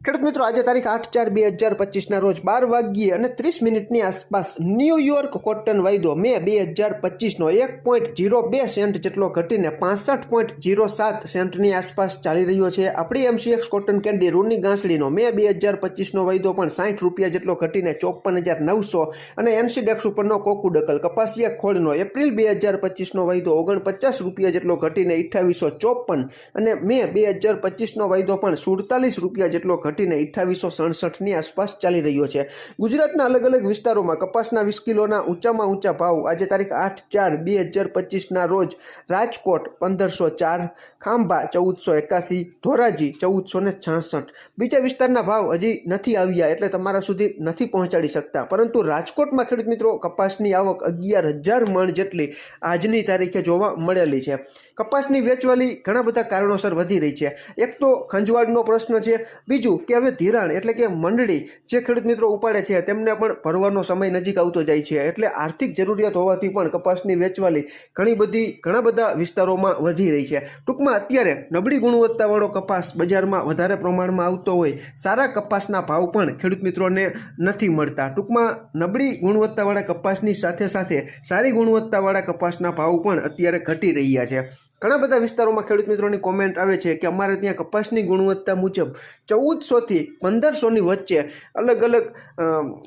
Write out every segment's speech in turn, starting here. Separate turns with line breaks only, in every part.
ખેડૂત મિત્રો, આજે તારીખ આઠ ચાર બે હજાર પચીસના રોજ બાર વાગ્યે અને ત્રીસ મિનિટની આસપાસ ન્યૂયોર્ક કોટન વાયદો મે બે હજાર પચીસનો એક પોઈન્ટ જીરો બે સેન્ટ જેટલો ઘટીને પાસઠ પોઈન્ટ જીરો સાત સેન્ટની આસપાસ ચાલી રહ્યો છે. આપણી એમસીએક્સ કોટન કેન્ડી રૂની ગાંસડીનો મે બે હજાર પચીસનો વાયદો પણ સાઠ રૂપિયા જેટલો ઘટીને ચોપન હજાર નવસો અને એનસીડેક્સ ઉપરનો કોકુડકલ કપાસિયા ખોળનો એપ્રિલ બે હજાર પચીસનો વાયદો ઓગણપચાસ રૂપિયા જેટલો ઘટીને અઠ્ઠાવીસો ચોપન અને મે બે હજાર પચીસનો વાયદો પણ સુડતાલીસ રૂપિયા જેટલો ઘટીને અઠ્ઠાવીસો સડસઠની આસપાસ ચાલી રહ્યો છે. ગુજરાતના અલગ અલગ વિસ્તારોમાં કપાસના વીસ કિલોના ઊંચામાં ઊંચા ભાવ આજે તારીખ આઠ ચાર બે હજાર પચીસના રોજ રાજકોટ પંદરસો ચાર, ખાંભા ચૌદસો એકાસી, ધોરાજી ચૌદસો ને છાસઠ. બીજા વિસ્તારના ભાવ હજી નથી આવ્યા એટલે તમારા સુધી નથી પહોંચાડી શકતા. પરંતુ રાજકોટમાં ખેડૂત મિત્રો કપાસની આવક અગિયાર હજાર મણ જેટલી આજની તારીખે જોવા મળેલી છે. કપાસની વેચવાલી ઘણા બધા કારણોસર વધી રહી છે. એક તો ખંજવાળનો પ્રશ્ન છે, બીજું કે હવે ધિરાણ એટલે કે મંડળી જે ખેડૂત મિત્રો ઉપાડે છે, તેમને પણ ભરવાનો સમય નજીક આવતો જાય છે. એટલે આર્થિક જરૂરિયાત હોવાથી પણ કપાસની વેચવાલી ઘણી બધી, ઘણા બધા વિસ્તારોમાં વધી રહી છે. ટૂંકમાં અત્યારે નબળી ગુણવત્તાવાળો કપાસ બજારમાં વધારે પ્રમાણમાં આવતો હોય, સારા કપાસના ભાવ પણ ખેડૂત મિત્રોને નથી મળતા. ટૂંકમાં નબળી ગુણવત્તાવાળા કપાસની સાથે સાથે સારી ગુણવત્તાવાળા કપાસના ભાવ પણ અત્યારે ઘટી રહ્યા છે. ઘણા બધા વિસ્તારોમાં ખેડૂત મિત્રોની કોમેન્ટ આવે છે કે અમારે ત્યાં કપાસની ગુણવત્તા મુજબ ચૌદસોથી પંદરસોની વચ્ચે અલગ અલગ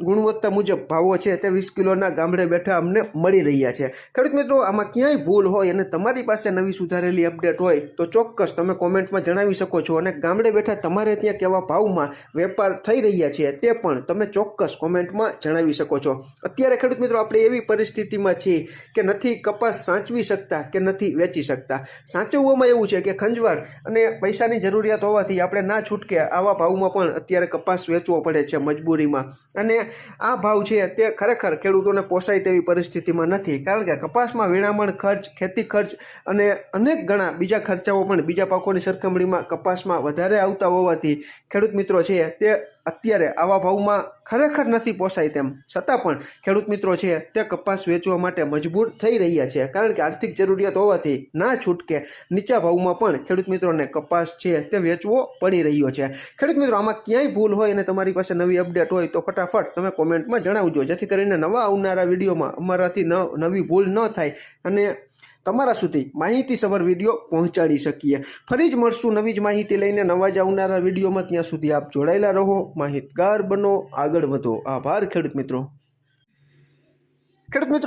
ગુણવત્તા મુજબ ભાવો છે તે વીસ કિલોના ગામડે બેઠા અમને મળી રહ્યા છે. ખેડૂત મિત્રો, આમાં ક્યાંય ભૂલ હોય અને તમારી પાસે નવી સુધારેલી અપડેટ હોય તો ચોક્કસ તમે કોમેન્ટમાં જણાવી શકો છો અને ગામડે બેઠા તમારે ત્યાં કેવા ભાવમાં વેપાર થઈ રહ્યા છે તે પણ તમે ચોક્કસ કોમેન્ટમાં જણાવી શકો છો. અત્યારે ખેડૂત મિત્રો, આપણે એવી પરિસ્થિતિમાં છીએ કે નથી કપાસ સાચવી શકતા કે નથી વેચી શકતા. સાચવવામાં એવું છે કે ખંજવાળ અને પૈસાની જરૂરિયાત હોવાથી આપણે ના છૂટકે આવા ભાવમાં પણ અત્યારે કપાસ વેચવો પડે છે મજબૂરીમાં. અને આ ભાવ છે તે ખરેખર ખેડૂતોને પોસાય તેવી પરિસ્થિતિમાં નથી. કારણ કે કપાસમાં વિણામણ ખર્ચ, ખેતી ખર્ચ અને અનેક ઘણા બીજા ખર્ચાઓ પણ બીજા પાકોની સરખામણીમાં કપાસમાં વધારે આવતા હોવાથી ખેડૂત મિત્રો છે તે અત્યારે આવા ભાવમાં ખરેખર નથી પોસાય તેમ. છતાં પણ ખેડૂત મિત્રો છે, તે કપાસ વેચવા માટે મજબૂર થઈ રહ્યા છે. કારણ કે આર્થિક જરૂરિયાત હોવાથી ના છૂટકે નીચા ભાવમાં પણ ખેડૂત મિત્રોને કપાસ છે તે વેચવો પડી રહ્યો છે. ખેડૂત મિત્રો, આમાં ક્યાંય ભૂલ હોય અને તમારી પાસે નવી અપડેટ હોય તો ફટાફટ તમે કોમેન્ટમાં જણાવજો. જેથી કરીને નવા આવનારા વિડીયોમાં અમારાથી નવી ભૂલ ન થાય અને તમારા સુધી માહિતીસભર વીડિયો પહોંચાડી શકીએ. ફરી જ મળશું નવી જ માહિતી લઈને નવા જ આવનારા વિડીયોમાં. ત્યાં સુધી આપ જોડાયેલા રહો, માહિતગાર બનો, આગળ વધો. આભાર ખેડૂત મિત્રો. ખેડૂત મિત્રો